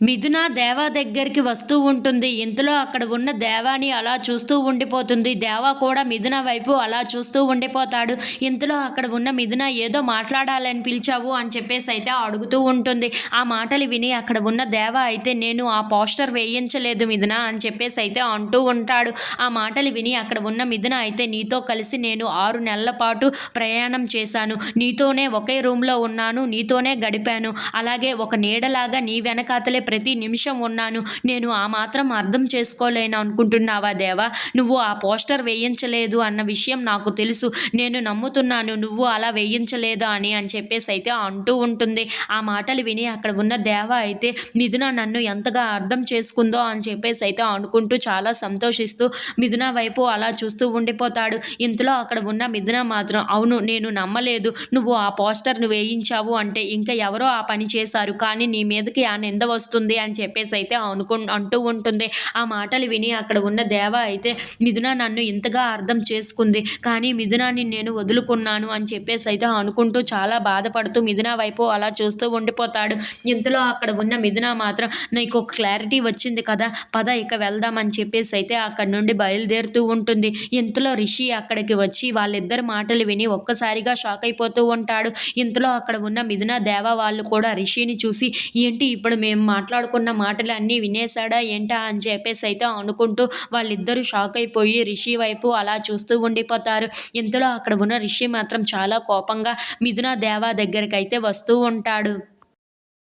మిథున దేవా దగ్గరికి వస్తూ ఉంటుంది. ఇంతలో అక్కడ ఉన్న దేవాని అలా చూస్తూ ఉండిపోతుంది. దేవా కూడా మిథున వైపు అలా చూస్తూ ఉండిపోతాడు. ఇంతలో అక్కడ ఉన్న మిథున ఏదో మాట్లాడాలని పిలిచావు అని చెప్పేసి అయితే అడుగుతూ ఉంటుంది. ఆ మాటలు విని అక్కడ ఉన్న దేవా అయితే నేను ఆ పోస్టర్ వేయించలేదు మిథున అని చెప్పేసి అయితే అంటూ ఉంటాడు. ఆ మాటలు విని అక్కడ ఉన్న మిథున అయితే నీతో కలిసి నేను ఆరు నెలల పాటు ప్రయాణం చేశాను. నీతోనే ఒకే రూమ్లో ఉన్నాను. నీతోనే గడిపాను. అలాగే ఒక నీడలాగా నీ వెనకాతలే ప్రతి నిమిషం ఉన్నాను. నేను ఆ మాత్రం అర్థం చేసుకోలేను అనుకుంటున్నావా దేవా? నువ్వు ఆ పోస్టర్ వేయించలేదు అన్న విషయం నాకు తెలుసు. నేను నమ్ముతున్నాను నువ్వు అలా వేయించలేదు అని అని చెప్పేసి అయితే అంటూ ఉంటుంది. ఆ మాటలు విని అక్కడ ఉన్న దేవ అయితే మిథున నన్ను ఎంతగా అర్థం చేసుకుందో అని చెప్పేసి అయితే అనుకుంటూ చాలా సంతోషిస్తూ మిథున వైపు అలా చూస్తూ ఉండిపోతాడు. ఇంతలో అక్కడ ఉన్న మిథున మాత్రం అవును నేను నమ్మలేదు. నువ్వు ఆ పోస్టర్ను వేయించావు అంటే ఇంకా ఎవరో ఆ పని చేశారు. కానీ నీ మీదకి ఆ నింద వస్తుంది అని చెప్పేసి అయితే అనుకు అంటూ ఉంటుంది. ఆ మాటలు విని అక్కడ ఉన్న దేవ అయితే మిథున నన్ను ఇంతగా అర్థం చేసుకుంది కానీ మిథునాన్ని నేను వదులుకున్నాను అని చెప్పేసి అయితే అనుకుంటూ చాలా బాధపడుతూ మిథున వైపు అలా చూస్తూ ఉండిపోతాడు. ఇంతలో అక్కడ ఉన్న మిథున మాత్రం నీకు ఒక క్లారిటీ వచ్చింది కదా పద ఇక వెళ్దామని చెప్పేసి అయితే అక్కడ నుండి బయలుదేరుతూ ఉంటుంది. ఇంతలో రిషి అక్కడికి వచ్చి వాళ్ళిద్దరు మాటలు విని ఒక్కసారిగా షాక్ అయిపోతూ ఉంటాడు. ఇంతలో అక్కడ ఉన్న మిథున దేవ వాళ్ళు కూడా రిషిని చూసి ఏంటి ఇప్పుడు మేము మాట్లాడుకున్న మాటలు అన్నీ వినేశాడా? ఏంటా అని చెప్పేసి అయితే అనుకుంటూ వాళ్ళిద్దరూ షాక్ అయిపోయి రిషి వైపు అలా చూస్తూ ఉండిపోతారు. ఇంతలో అక్కడ ఉన్న రిషి మాత్రం చాలా కోపంగా మిథున దేవా దగ్గరికి అయితే వస్తూ ఉంటాడు.